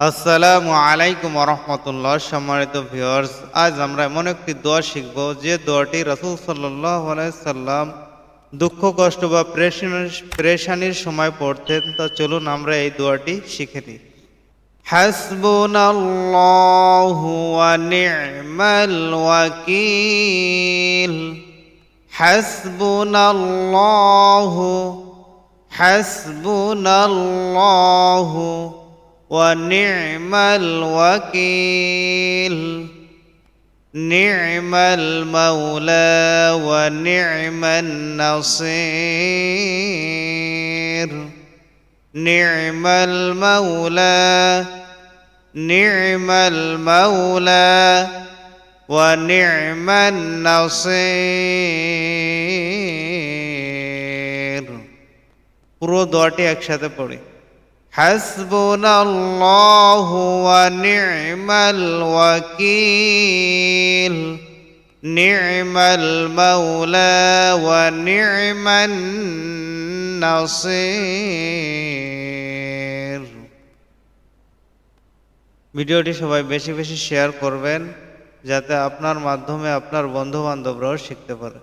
আসসালামু আলাইকুম রহমতুল্লাহ সম্মানিত ভিউয়ার্স আজ আমরা এমন একটি দোয়া শিখব, যে দোয়াটি রাসূল সাল্লাহ সাল্লাম দুঃখ, কষ্ট বা প্রেশানির সময় পড়তেন, তা চলুন আমরা এই দোয়াটি শিখে নিই। হাসবুনাল্লাহু নি'মাল ওয়াকিল। হাসবুনাল্লাহু হাসবুনাল্লাহু ونعم الوكيل نعم المولى ونعم النصير نعم المولى نعم المولى ونعم النصير পুরো দোয়াটি একসাথে পড়ি حسبنا الله ونعم الوكيل نعم المولى ونعم النصير ভিডিওটি সবাই বেশি বেশি শেয়ার করবেন যাতে আপনার মাধ্যমে আপনার বন্ধু বান্ধবরাও শিখতে পারে